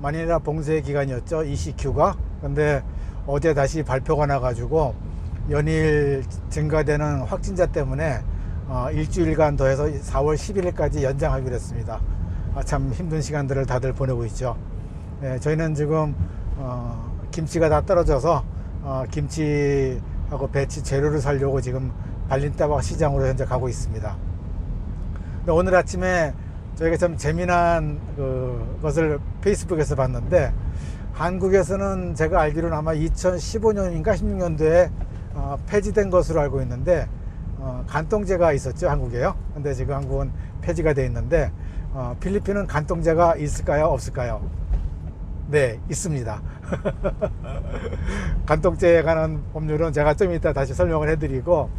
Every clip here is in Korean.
마닐라 봉쇄 기간이었죠 ECQ가. 근데 어제 다시 발표가 나가지고 연일 증가되는 확진자 때문에 어, 일주일간 더해서 4월 11일까지 연장하기로 했습니다. 아, 참 힘든 시간들을 다들 보내고 있죠. 예, 저희는 지금 어, 김치가 다 떨어져서 어, 김치하고 배치 재료를 사려고 지금 발린따박 시장으로 현재 가고 있습니다. 근데 오늘 아침에 저희가 참 재미난 그 것을 페이스북에서 봤는데 한국에서는 제가 알기로는 아마 2015년인가 16년도에 어, 폐지된 것으로 알고 있는데 어, 간통제가 있었죠 한국에요. 근데 지금 한국은 폐지가 돼 있는데 어, 필리핀은 간통제가 있을까요 없을까요? 네, 있습니다. 간통죄에 관한 법률은 제가 좀 이따 다시 설명을 해드리고,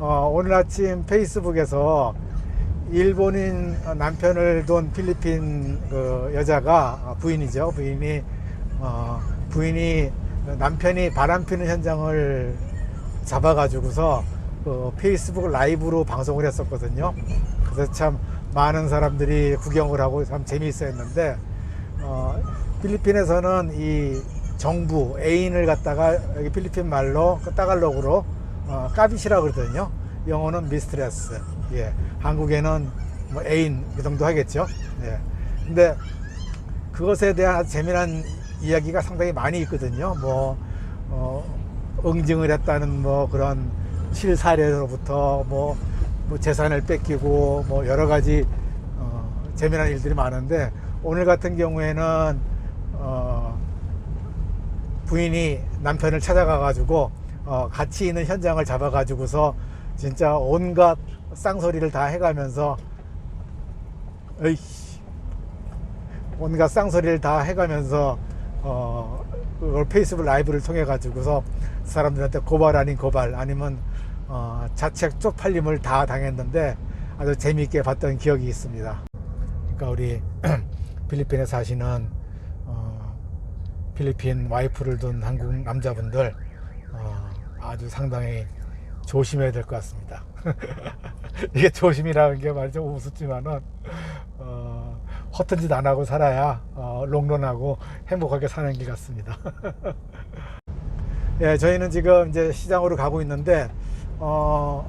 어, 오늘 아침 페이스북에서 일본인 남편을 둔 필리핀 그 여자가 어, 부인이죠. 부인이, 어, 부인이 남편이 바람 피는 현장을 잡아가지고서 그 페이스북 라이브로 방송을 했었거든요. 그래서 참 많은 사람들이 구경을 하고 참 재미있어 했는데, 어, 필리핀에서는 이 정부 애인을 갖다가 여기 필리핀 말로 그 따갈록으로 어, 까비시라 그러거든요. 영어는 미스트레스. 예. 한국에는 뭐 애인 그 정도 하겠죠. 예. 근데 그것에 대한 재미난 이야기가 상당히 많이 있거든요. 뭐 어, 응징을 했다는 뭐 그런 실사례로부터 뭐, 뭐 재산을 뺏기고 뭐 여러 가지 어, 재미난 일들이 많은데 오늘 같은 경우에는 어, 부인이 남편을 찾아가 가지고 어, 같이 있는 현장을 잡아 가지고서 진짜 온갖 쌍소리를 다 해가면서 에이씨 온갖 쌍소리를 다 해가면서 어, 그걸 페이스북 라이브를 통해 가지고서 사람들한테 고발 아닌 고발 아니면 어, 자책 쪽팔림을 다 당했는데 아주 재미있게 봤던 기억이 있습니다. 그러니까 우리 필리핀에 사시는 어, 필리핀 와이프를 둔 한국 남자분들 어, 아주 상당히 조심해야 될 것 같습니다. 이게 조심이라는 게 말이 좀 우습지만은 어, 허튼 짓 안 하고 살아야 어, 롱런하고 행복하게 사는 길 같습니다. 예, 저희는 지금 이제 시장으로 가고 있는데 어,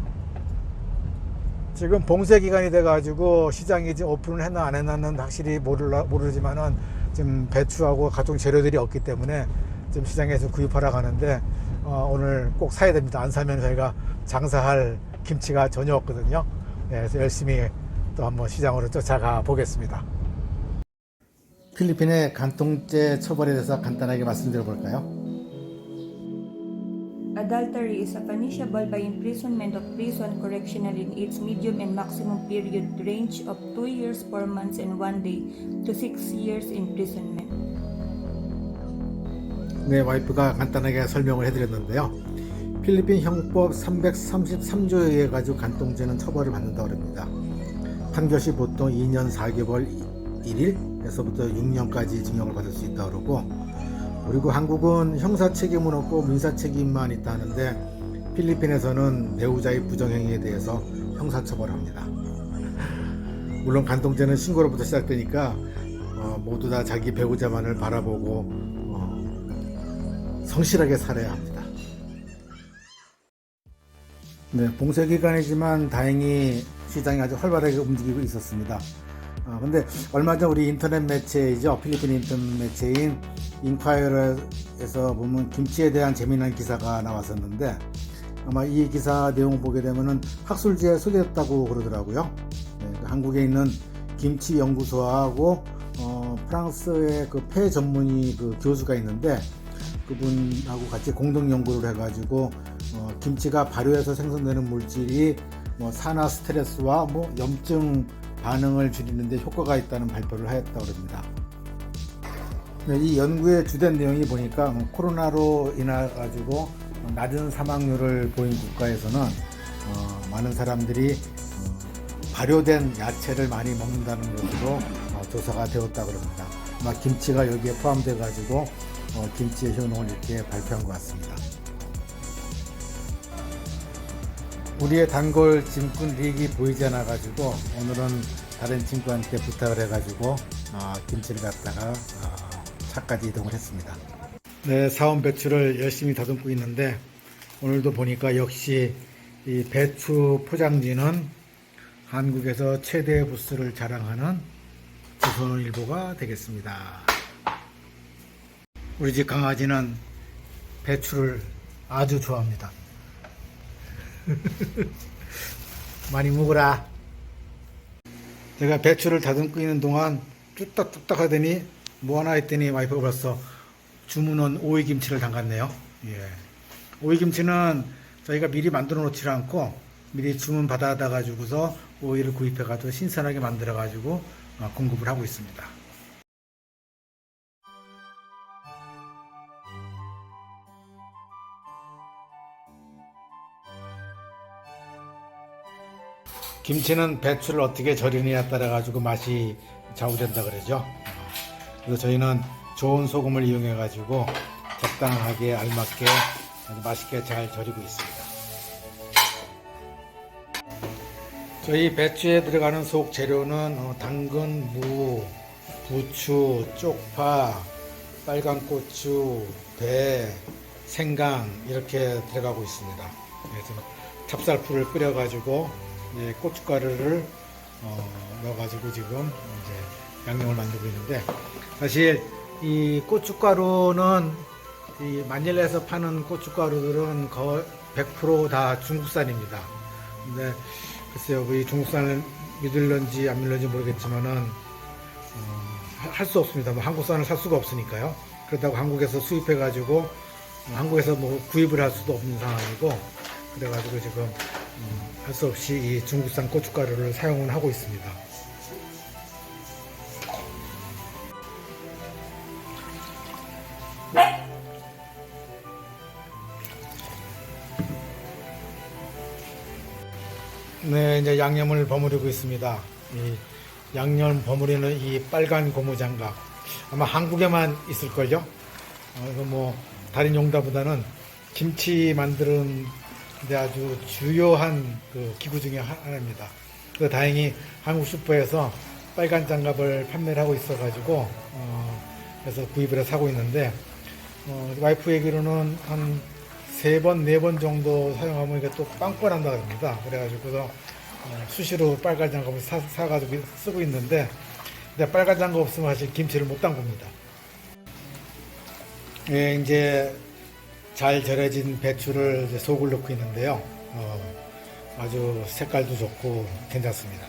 지금 봉쇄 기간이 돼가지고 시장이 지금 오픈을 했나 안 했나는 확실히 모르라, 모르지만은 지금 배추하고 각종 재료들이 없기 때문에 지금 시장에서 구입하러 가는데 어, 오늘 꼭 사야 됩니다. 안 사면 저희가 장사할 김치가 전혀 없거든요. 네, 그래서 열심히 또 한번 시장으로 쫓아가 보겠습니다. 필리핀의 간통죄 처벌에 대해서 간단하게 말씀드려 볼까요? Adultery is a punishable by imprisonment of prison correctional in its medium and maximum period range of 2 years 4 months and 1 day to 6 years imprisonment. 네, 와이프가 간단하게 설명을 해드렸는데요. 필리핀 형법 333조에 의해 가지고 간통죄는 처벌을 받는다고 합니다. 판결시 보통 2년 4개월 1일에서부터 6년까지 징역을 받을 수 있다고 그러고 그리고 한국은 형사 책임은 없고 민사 책임만 있다는데 필리핀에서는 배우자의 부정행위에 대해서 형사 처벌합니다. 물론 간통죄는 신고로부터 시작되니까 어, 모두 다 자기 배우자만을 바라보고 어, 성실하게 살아야 합니다. 네, 봉쇄 기간이지만 다행히 시장이 아주 활발하게 움직이고 있었습니다. 아, 근데 얼마 전 우리 인터넷 매체이죠. 필리핀 인터넷 매체인 인콰이어에서 보면 김치에 대한 재미난 기사가 나왔었는데 아마 이 기사 내용을 보게 되면은 학술지에 소개됐다고 그러더라고요. 네, 그 한국에 있는 김치 연구소하고 어, 프랑스의 그 폐 전문의 그 교수가 있는데 그분하고 같이 공동 연구를 해가지고 어, 김치가 발효해서 생성되는 물질이 뭐 산화 스트레스와 뭐 염증 반응을 줄이는데 효과가 있다는 발표를 하였다고 합니다. 네, 이 연구의 주된 내용이 보니까 코로나로 인해 가지고 낮은 사망률을 보인 국가에서는 어, 많은 사람들이 어, 발효된 야채를 많이 먹는다는 것으로 어, 조사가 되었다고 합니다. 아마 김치가 여기에 포함돼 가지고 어, 김치의 효능을 이렇게 발표한 것 같습니다. 우리의 단골 짐꾼 릭이 보이지 않아 가지고 오늘은 다른 친구한테 부탁을 해 가지고 어, 김치를 갖다가 어, 차까지 이동을 했습니다. 네, 사원 배추를 열심히 다듬고 있는데 오늘도 보니까 역시 이 배추 포장지는 한국에서 최대 부스를 자랑하는 조선일보가 되겠습니다. 우리 집 강아지는 배추를 아주 좋아합니다. 많이 먹으라. 제가 배추를 다듬고 있는 동안 뚝딱뚝딱 하더니 뭐 하나 했더니 와이프가 벌써 주문한 오이김치를 담갔네요. 예. 오이김치는 저희가 미리 만들어 놓지 않고 미리 주문 받아다 가지고서 오이를 구입해 가지고 신선하게 만들어 가지고 어, 공급을 하고 있습니다. 김치는 배추를 어떻게 절이느냐에 따라 가지고 맛이 좌우된다 그러죠. 그래서 저희는 좋은 소금을 이용해 가지고 적당하게 알맞게 아주 맛있게 잘 절이고 있습니다. 저희 배추에 들어가는 속 재료는 어, 당근, 무, 부추, 쪽파, 빨간 고추, 배, 생강 이렇게 들어가고 있습니다. 그래서 찹쌀풀을 끓여가지고 이제 고춧가루를 어, 넣어가지고 지금 이제 양념을 만들고 있는데 사실 이 고춧가루는 이 마닐라에서 파는 고춧가루들은 거의 100%다 중국산입니다. 근데 글쎄요, 이 중국산을 믿을런지 안 믿을런지 모르겠지만은 어, 할수 없습니다. 뭐 한국산을 살 수가 없으니까요. 그렇다고 한국에서 수입해 가지고 어, 한국에서 뭐 구입을 할 수도 없는 상황이고 그래가지고 지금 음, 할 수 없이 이 중국산 고춧가루를 사용을 하고 있습니다. 네, 이제 양념을 버무리고 있습니다. 이 양념 버무리는 이 빨간 고무장갑 아마 한국에만 있을걸요. 어, 이거 뭐 다른 용도보다는 김치 만드는 데 아주 주요한 그 기구 중에 하- 하나입니다. 그 다행히 한국 슈퍼에서 빨간 장갑을 판매를 하고 있어가지고 어, 그래서 구입을 해서 사고 있는데 어, 와이프 얘기로는 한 세 번, 네 번 정도 사용하면 이게 또 빵꾸난다 그럽니다. 그래가지고서 어, 수시로 빨간 장갑을 사, 사가지고 쓰고 있는데 근데 빨간 장갑 없으면 사실 김치를 못 담굽니다. 예, 이제 잘 절여진 배추를 속을 넣고 있는데요. 어, 아주 색깔도 좋고 괜찮습니다.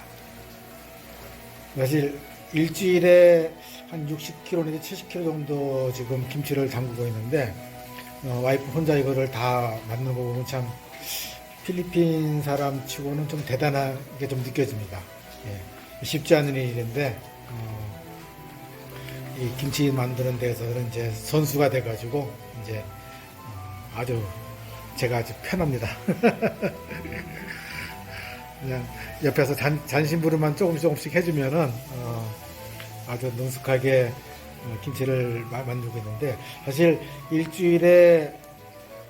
사실 일주일에 한 60kg 내지 70kg 정도 지금 김치를 담그고 있는데 어, 와이프 혼자 이거를 다 만드는 거 보면 참 필리핀 사람 치고는 좀 대단하게 좀 느껴집니다. 예, 쉽지 않은 일인데 어, 이 김치 만드는 데서는 이제 선수가 돼가지고 이제 어, 아주 제가 아주 편합니다. 그냥 옆에서 잔, 잔심부름만 조금씩 조금씩 해주면은 어, 아주 능숙하게 어, 김치를 마- 만들고 있는데 사실 일주일에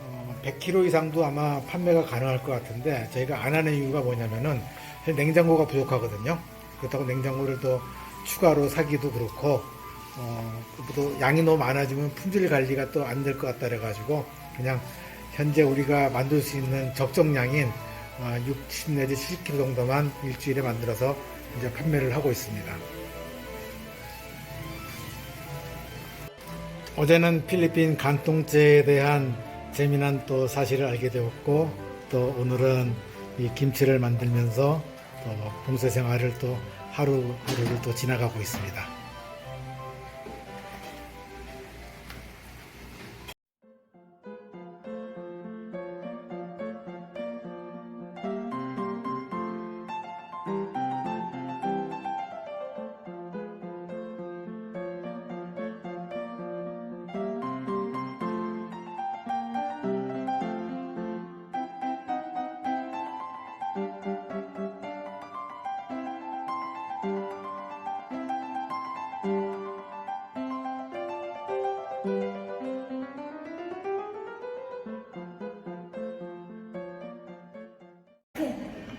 어, 100kg 이상도 아마 판매가 가능할 것 같은데 저희가 안 하는 이유가 뭐냐면은 냉장고가 부족하거든요. 그렇다고 냉장고를 또 추가로 사기도 그렇고 어, 또 양이 너무 많아지면 품질 관리가 또 안 될 것 같다 그래가지고 그냥 현재 우리가 만들 수 있는 적정량인 어, 60 내지 70kg 정도만 일주일에 만들어서 이제 판매를 하고 있습니다. 어제는 필리핀 간통죄에 대한 재미난 또 사실을 알게 되었고 또 오늘은 이 김치를 만들면서 또 봉사 생활을 또 하루하루를 또 지나가고 있습니다.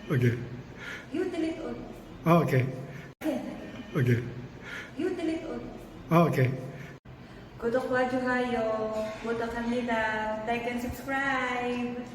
오케이. You delete all. 아, 오케이. 오케이. You delete all. 아, 오케이. 구독과 좋아요 부탁합니다. Like and subscribe.